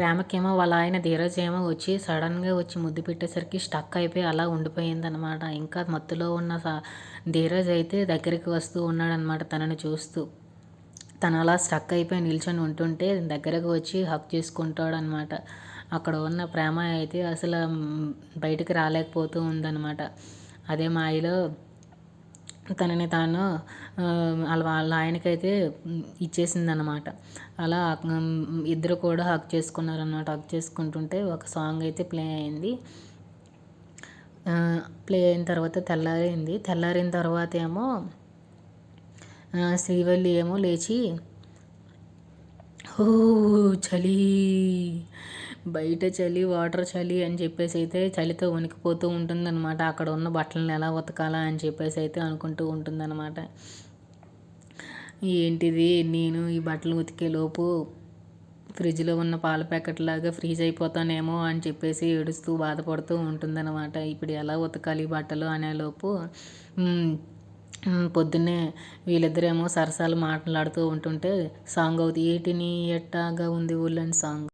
ప్రేమకేమో వాళ్ళ ఆయన ధీరజ్ ఏమో వచ్చి సడన్గా వచ్చి ముద్దు పెట్టేసరికి స్టక్ అయిపోయి అలా ఉండిపోయిందనమాట ఇంకా మత్తులో ఉన్న ధీరజ్ అయితే దగ్గరికి వస్తూ ఉన్నాడనమాట తనని చూస్తూ. తను అలా స్టక్ అయిపోయి నిల్చొని ఉంటుంటే దగ్గరకు వచ్చి హక్ చేసుకుంటాడనమాట అక్కడ ఉన్న ప్రేమ అయితే అసలు బయటికి రాలేకపోతూ ఉందన్నమాట. అదే మాయలో తనని తాను వాళ్ళ వాళ్ళ ఆయనకైతే ఇచ్చేసిందనమాట అలా ఇద్దరు కూడా హక్ చేసుకున్నారనమాట హక్ చేసుకుంటుంటే ఒక సాంగ్ అయితే ప్లే అయింది. ప్లే అయిన తర్వాత తెల్లారింది. తెల్లారిన తర్వాత ఏమో శ్రీవల్లి ఏమో లేచి ఓ చలి బయట చలి వాటర్ చలి అని చెప్పేసి అయితే చలితో వణికిపోతూ ఉంటుందన్నమాట. అక్కడ ఉన్న బట్టలను ఎలా ఉతకాలా అని చెప్పేసి అయితే అనుకుంటూ ఉంటుందన్నమాట. ఏంటిది? నేను ఈ బట్టలు ఉతికే లోపు ఫ్రిడ్జ్లో ఉన్న పాల ప్యాకెట్ లాగా ఫ్రీజ్ అయిపోతానేమో అని చెప్పేసి ఏడుస్తూ బాధపడుతూ ఉంటుందన్నమాట. ఇప్పుడు ఎలా ఉతకాలి బట్టలు అనేలోపు పొద్దున్నే వీళ్ళిద్దరేమో సరసాలు మాట్లాడుతూ ఉంటుంటే సాంగ్ అవుతుంది ఏటిని ఎట్టాగా ఉంది ఊళ్ళని సాంగ్?